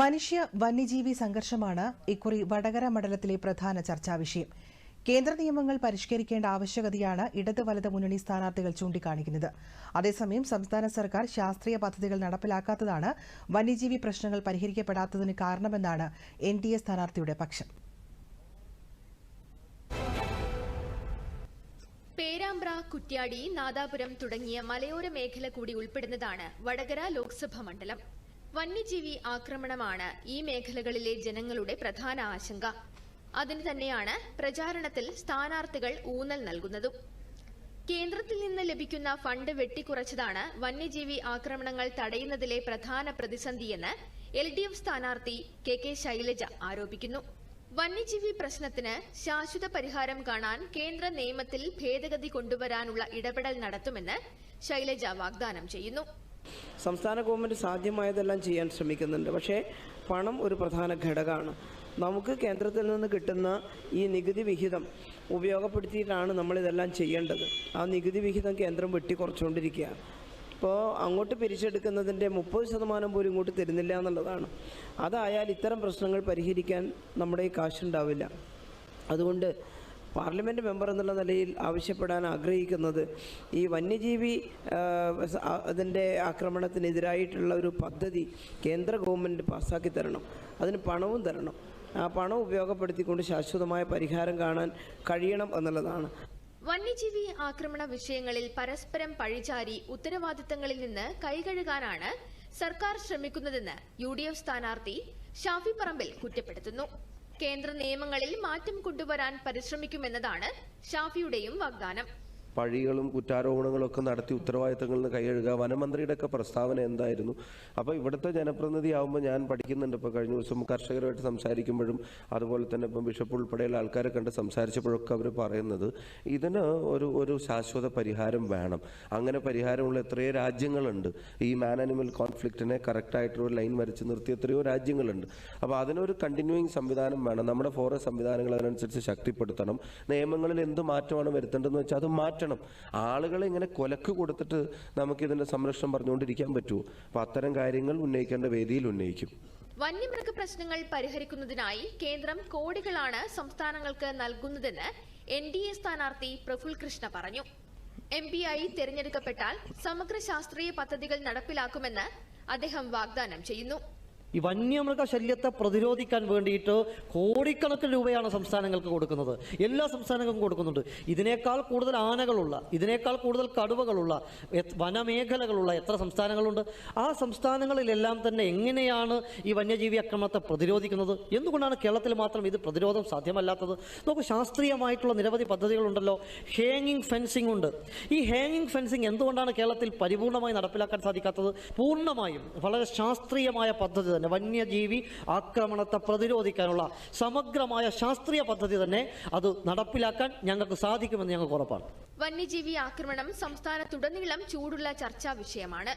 മനുഷ്യ വന്യജീവി സംഘർഷമാണ് ഇക്കുറി വടകര മണ്ഡലത്തിലെ പ്രധാന ചർച്ചാ വിഷയം. കേന്ദ്ര നിയമങ്ങൾ പരിഷ്കരിക്കേണ്ട ആവശ്യകതയാണ് ഇടത് വലത് മുന്നണി സ്ഥാനാർത്ഥികൾ ചൂണ്ടിക്കാണിക്കുന്നത്. അതേസമയം സംസ്ഥാന സർക്കാർ ശാസ്ത്രീയ പദ്ധതികൾ നടപ്പിലാക്കാത്തതാണ് വന്യജീവി പ്രശ്നങ്ങൾ പരിഹരിക്കപ്പെടാത്തതിന് കാരണമെന്നാണ് എൻ ഡി എ സ്ഥാനാർത്ഥിയുടെ പക്ഷം. പേരാമ്പ്ര കുറ്റ്യാടി നാദാപുരം തുടങ്ങിയ മലയോര മേഖല കൂടി ഉൾപ്പെടുന്നതാണ് വടകര ലോക്സഭാ മണ്ഡലം. വന്യജീവി ആക്രമണമാണ് ഈ മേഖലകളിലെ ജനങ്ങളുടെ പ്രധാന ആശങ്ക. അതിന് തന്നെയാണ് പ്രചാരണത്തിൽ സ്ഥാനാർത്ഥികൾ ഊന്നൽ നൽകുന്നതും. കേന്ദ്രത്തിൽ നിന്ന് ലഭിക്കുന്ന ഫണ്ട് വെട്ടിക്കുറച്ചതാണ് വന്യജീവി ആക്രമണങ്ങൾ തടയുന്നതിലെ പ്രധാന പ്രതിസന്ധിയെന്ന് എൽ ഡി എഫ് സ്ഥാനാർത്ഥി കെ കെ ശൈലജ ആരോപിക്കുന്നു. വന്യജീവി പ്രശ്നത്തിന് ശാശ്വത പരിഹാരം കാണാൻ കേന്ദ്ര നിയമത്തിൽ ഭേദഗതി കൊണ്ടുവരാനുള്ള ഇടപെടൽ നടത്തുമെന്ന് ശൈലജ വാഗ്ദാനം ചെയ്യുന്നു. സംസ്ഥാന ഗവൺമെന്റ് സാധ്യമായതെല്ലാം ചെയ്യാൻ ശ്രമിക്കുന്നുണ്ട്. പക്ഷേ പണം ഒരു പ്രധാന ഘടകമാണ്. നമുക്ക് കേന്ദ്രത്തിൽ നിന്ന് കിട്ടുന്ന ഈ നികുതി വിഹിതം ഉപയോഗപ്പെടുത്തിയിട്ടാണ് നമ്മളിതെല്ലാം ചെയ്യേണ്ടത്. ആ നികുതി വിഹിതം കേന്ദ്രം വെട്ടിക്കുറച്ചുകൊണ്ടിരിക്കുകയാണ്. ഇപ്പോൾ അങ്ങോട്ട് പിരിച്ചെടുക്കുന്നതിന്റെ മുപ്പത് ശതമാനം പോലും ഇങ്ങോട്ട് തരുന്നില്ല എന്നുള്ളതാണ്. അതായാൽ ഇത്തരം പ്രശ്നങ്ങൾ പരിഹരിക്കാൻ നമ്മുടെ ഈ കാശുണ്ടാവില്ല. അതുകൊണ്ട് പാർലമെന്റ് മെമ്പർ എന്നുള്ള നിലയിൽ ആവശ്യപ്പെടാൻ ആഗ്രഹിക്കുന്നത് ഈ വന്യജീവി അതിന്റെ ആക്രമണത്തിനെതിരായിട്ടുള്ള ഒരു പദ്ധതി കേന്ദ്ര ഗവൺമെന്റ് പാസ്സാക്കി തരണം. അതിന് പണവും തരണം. ആ പണം ഉപയോഗപ്പെടുത്തിക്കൊണ്ട് ശാശ്വതമായ പരിഹാരം കാണാൻ കഴിയണം എന്നുള്ളതാണ്. വന്യജീവി ആക്രമണ വിഷയങ്ങളിൽ പരസ്പരം പഴിചാരി ഉത്തരവാദിത്തങ്ങളിൽ നിന്ന് കൈകഴുകാനാണ് സർക്കാർ ശ്രമിക്കുന്നതെന്ന് യു ഡി എഫ് സ്ഥാനാർത്ഥി ഷാഫി പറമ്പിൽ കുറ്റപ്പെടുത്തുന്നു. കേന്ദ്ര നിയമങ്ങളിൽ മാറ്റം കൊണ്ടുവരാൻ പരിശ്രമിക്കുമെന്നതാണ് ഷാഫിയുടെയും വാഗ്ദാനം. പഴികളും കുറ്റാരോപണങ്ങളും ഒക്കെ നടത്തി ഉത്തരവാദിത്തങ്ങളിൽ നിന്ന് കൈയഴുകുക വനമന്ത്രിയുടെ ഒക്കെ പ്രസ്താവന എന്തായിരുന്നു? അപ്പോൾ ഇവിടുത്തെ ജനപ്രതിനിധി ആകുമ്പോൾ ഞാൻ പഠിക്കുന്നുണ്ട് ഇപ്പോൾ കഴിഞ്ഞ ദിവസം കർഷകരുമായിട്ട് സംസാരിക്കുമ്പോഴും അതുപോലെ തന്നെ ഇപ്പം ബിഷപ്പ് ഉൾപ്പെടെയുള്ള ആൾക്കാരെ കണ്ട് സംസാരിച്ചപ്പോഴൊക്കെ അവർ പറയുന്നത് ഇതിന് ഒരു ഒരു ശാശ്വത പരിഹാരം വേണം. അങ്ങനെ പരിഹാരമുള്ള എത്രയോ രാജ്യങ്ങളുണ്ട്. ഈ മാൻ ആനിമൽ കോൺഫ്ലിക്റ്റിനെ കറക്റ്റായിട്ടൊരു ലൈൻ വരച്ച് നിർത്തി എത്രയോ രാജ്യങ്ങളുണ്ട്. അപ്പോൾ അതിനൊരു കണ്ടിന്യൂയിങ് സംവിധാനം വേണം. നമ്മുടെ ഫോറസ്റ്റ് സംവിധാനങ്ങൾ അതിനനുസരിച്ച് ശക്തിപ്പെടുത്തണം. നിയമങ്ങളിൽ എന്ത് മാറ്റമാണ് വരുത്തേണ്ടതെന്ന് വെച്ചാൽ അത് മാറ്റണം. ആളുകളെ ഇങ്ങനെ കൊലക്ക് കൊടുത്തിട്ട് നമുക്ക് ഇതിന്റെ സംരക്ഷണം പറഞ്ഞുകൊണ്ടിരിക്കാൻ പറ്റുമോ? അപ്പോൾ അത്തരം കാര്യങ്ങൾ ഉന്നയിക്കേണ്ട വേദിയിൽ ഉന്നയിക്കും. വന്യമൃഗ പ്രശ്നങ്ങൾ പരിഹരിക്കുന്നതിനായി കേന്ദ്രം കോടികളാണ് സംസ്ഥാനങ്ങൾക്ക് നൽകുന്നതെന്ന് എൻ ഡി എ സ്ഥാനാർത്ഥി പ്രഫുൽ കൃഷ്ണ പറഞ്ഞു. എം പിയായി തെരഞ്ഞെടുക്കപ്പെട്ടാൽ സമഗ്ര ശാസ്ത്രീയ പദ്ധതികൾ നടപ്പിലാക്കുമെന്ന് അദ്ദേഹം വാഗ്ദാനം ചെയ്യുന്നു. ഈ വന്യമൃഗ ശല്യത്തെ പ്രതിരോധിക്കാൻ വേണ്ടിയിട്ട് കോടിക്കണക്കിന് രൂപയാണ് സംസ്ഥാനങ്ങൾക്ക് കൊടുക്കുന്നത്. എല്ലാ സംസ്ഥാനങ്ങൾക്കും കൊടുക്കുന്നുണ്ട്. ഇതിനേക്കാൾ കൂടുതൽ ആനകളുള്ള ഇതിനേക്കാൾ കൂടുതൽ കടുവകളുള്ള വനമേഖലകളുള്ള എത്ര സംസ്ഥാനങ്ങളുണ്ട്? ആ സംസ്ഥാനങ്ങളിലെല്ലാം തന്നെ എങ്ങനെയാണ് ഈ വന്യജീവി ആക്രമണത്തെ പ്രതിരോധിക്കുന്നത്? എന്തുകൊണ്ടാണ് കേരളത്തിൽ മാത്രം ഇത് പ്രതിരോധം സാധ്യമല്ലാത്തത്? നമുക്ക് ശാസ്ത്രീയമായിട്ടുള്ള നിരവധി പദ്ധതികളുണ്ടല്ലോ. ഹാങ്ങിങ് ഫെൻസിംഗ് ഉണ്ട്. ഈ ഹാങ്ങിങ് ഫെൻസിങ് എന്തുകൊണ്ടാണ് കേരളത്തിൽ പരിപൂർണമായി നടപ്പിലാക്കാൻ സാധിക്കാത്തത്? പൂർണമായും വളരെ ശാസ്ത്രീയമായ പദ്ധതി തന്നെ വന്യജീവി ആക്രമണത്തെ പ്രതിരോധിക്കാനുള്ള സമഗ്രമായ ശാസ്ത്രീയ പദ്ധതി തന്നെ അത് നടപ്പിലാക്കാൻ ഞങ്ങൾക്ക് സാധിക്കുമെന്ന് ഞങ്ങൾക്ക് ഉറപ്പാണ്. വന്യജീവി ആക്രമണം സംസ്ഥാനത്തുടനീളം ചൂടുള്ള ചർച്ചാ വിഷയമാണ്.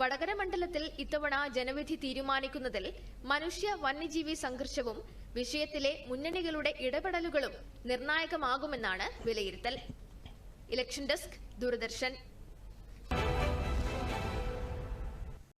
വടകര മണ്ഡലത്തിൽ ഇത്തവണ ജനവിധി തീരുമാനിക്കുന്നതിൽ മനുഷ്യ വന്യജീവി സംഘർഷവും വിഷയത്തിലെ മുന്നണികളുടെ ഇടപെടലുകളും നിർണായകമാകുമെന്നാണ് വിലയിരുത്തൽ. Election desk Doordarshan.